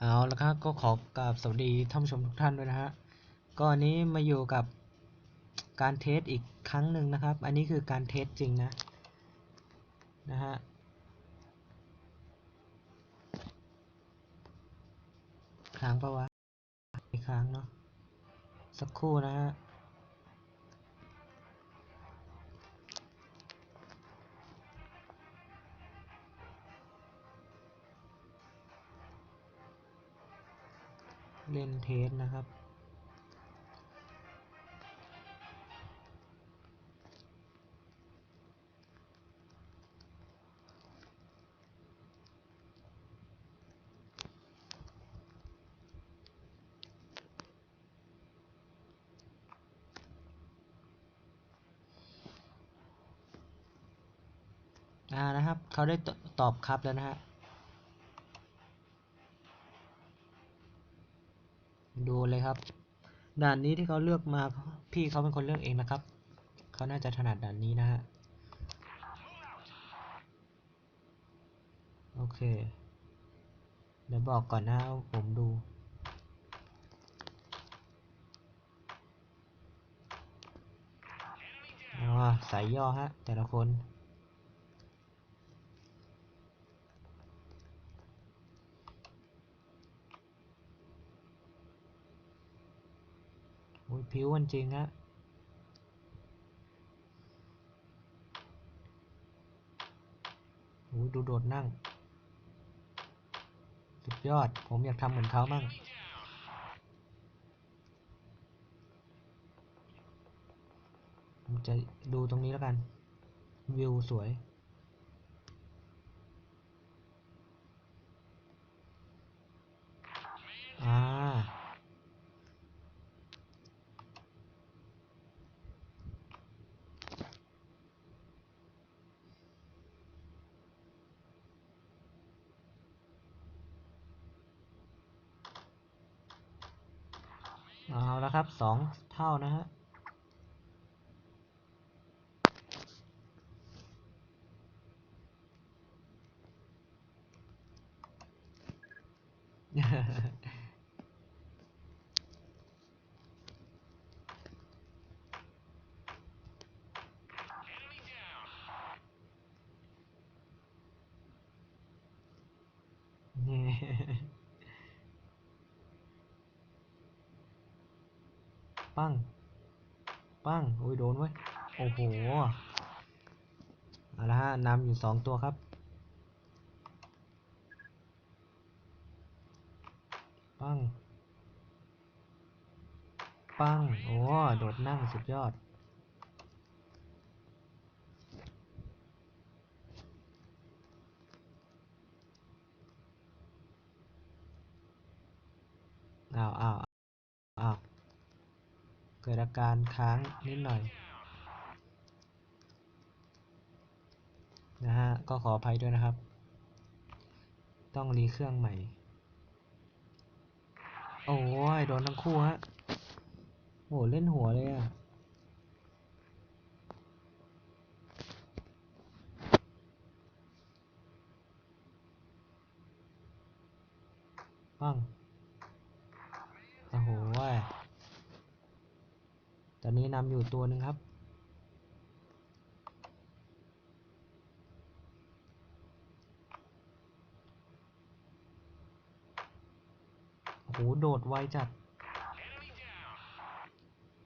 เอาละครับก็ขอกราบสวัสดีท่านผู้ชมทุกท่านด้วยนะฮะก็อันนี้มาอยู่กับการเทสอีกครั้งหนึ่งนะครับ อันนี้คือการเทสจริงนะนะฮะค้างปะวะอีกค้างเนาะสักครู่นะฮะ เล่นเทสนะครับ อ่านะครับ เขาได้ตตอบครับแล้วนะฮะ ดูเลยครับ ด่านนี้ที่เขาเลือกมาพี่เขาเป็นคนเลือกเองนะครับ เขาน่าจะถนัดด่านนี้นะฮะ โอเค เดี๋ยวบอกก่อนนะผมดูอ๋อสายย่อฮะ แต่ละคน ผิวมันจริงฮะโอ้ดูโดดนั่ง สุดยอด ผมอยากทำเหมือนเขามั่งผมจะดูตรงนี้แล้วกัน วิวสวย อ่า เอาแล้วครับสองเท่านะฮะนี่ ปั้ง ปั้ง โอ้ยโดนเว้ย โอ้โห เอาละฮะนำอยู่สองตัวครับ ปั้ง ปั้ง โอ้ โดดนั่งสุดยอดอ้าวอ้าวอ้าว เกิดอาการค้างนิดหน่อยนะฮะก็ขออภัยด้วยนะครับ ต้องรีเครื่องใหม่ โอ้ยโดนทั้งคู่ฮะโหเล่นหัวเลยอะปังโอ้โหเว้ยต อนนี้นำอยู่ตัวหนึ่งครับโอ้โหโดดไวจัด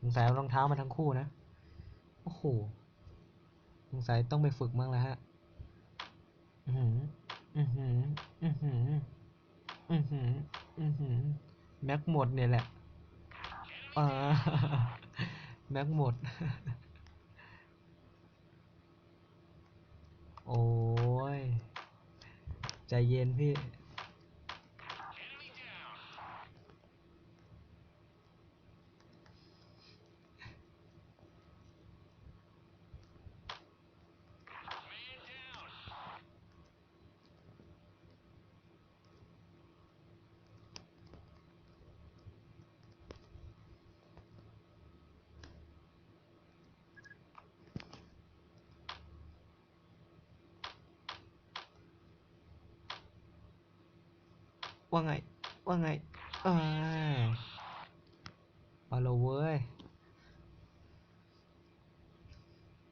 สงสัยเอารองเท้ามาทั้งคู่นะ โอ้โหสงสัยต้องไปฝึกมั่งแล้วฮะ อือหือ อือหือ อือหือ อือหือ อือหือ แม็กหมดเนี่ยแหละอ่า แม็กหมด โอ้ย ใจเย็นพี่ ว่าไง ว่าไงเอ้ยเอาละเว้ย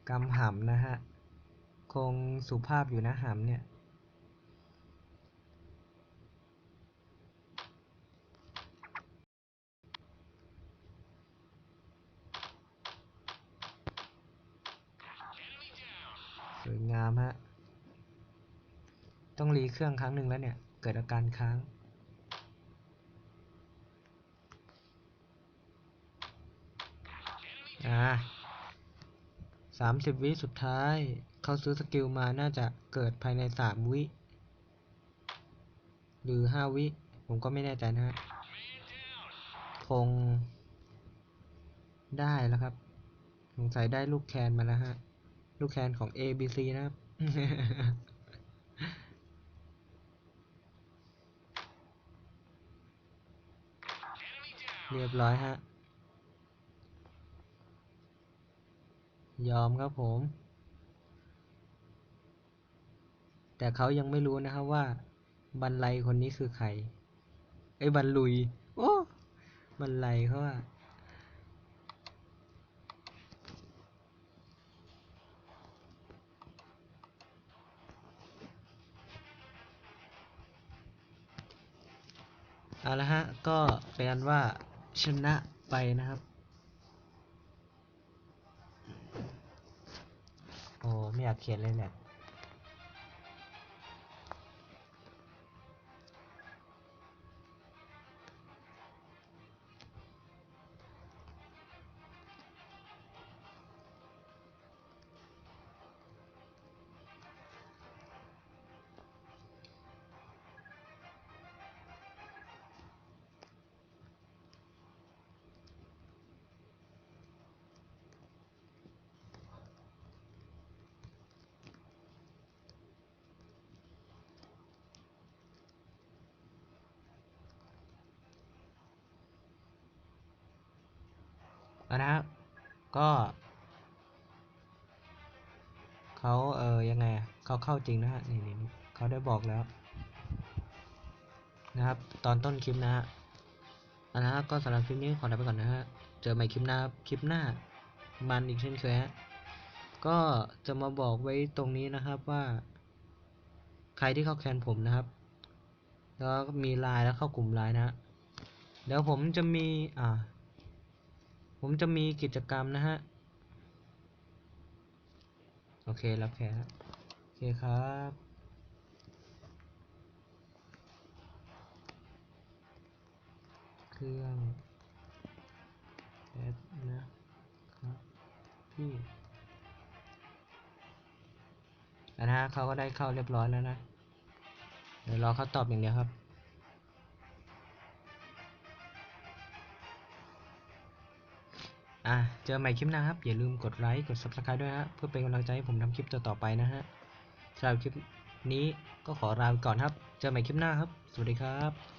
กำหำนะฮะ คงสุภาพอยู่นะหำเนี่ยสวยงามฮะ ต้องรีเครื่องครั้งหนึ่งแล้วเนี่ย เกิดอาการค้าง อ่า สามสิบวิสุดท้าย เขาซื้อสกิลมาน่าจะเกิดภายในสามวิ หรือห้าวิ ผมก็ไม่แน่ใจนะฮะ คง ได้แล้วครับ สงสัยได้ลูกแคนมาแล้วฮะ ลูกแคนของ A B C นะครับเรียบร้อยฮะ ยอมครับผม แต่เขายังไม่รู้นะครับว่า บันไลคนนี้คือใคร ไอ้บันลุย โอ้บันไลเขาอะเอาละฮะ ก็เป็นว่าชนะไปนะครับ โอ้ ไม่อยาก เขียนเลยแหละเอา นะครับก็เขาเออยังไงเขาเข้าจริงนะฮะนี่นี่นี่เขาได้บอกแล้วนะครับ ตอนต้นคลิปนะฮะอาละฮะก็สำหรับคลิปนี้ขอลาไปก่อนนะฮะเจอใหม่คลิปหน้าคลิปหน้า มันอีกเช่นเคยฮะก็จะมาบอกไว้ตรงนี้นะครับว่า ใครที่เข้าแคนผมนะครับ แล้วก็มีไลน์แล้วเข้ากลุ่มไลน์นะฮะเดี๋ยวผมจะมีอ่า ผมจะมีกิจกรรมนะฮะ โอเค รับแขกโอเคครับ เครื่องแอดนะครับพี่นะฮะเขาก็ได้เข้าเรียบร้อยแล้วนะ เดี๋ยวรอเขาตอบอย่างเดียวครับ อะเจอใหม่คลิปหน้าครับ อย่าลืมกดไลค์กด subscribe ด้วยฮะเพื่อเป็นกำลังใจให้ผมทำคลิปต่อๆไปนะฮะสำหรับคลิปนี้ก็ขอลาไปก่อนครับ เจอใหม่คลิปหน้าครับ สวัสดีครับ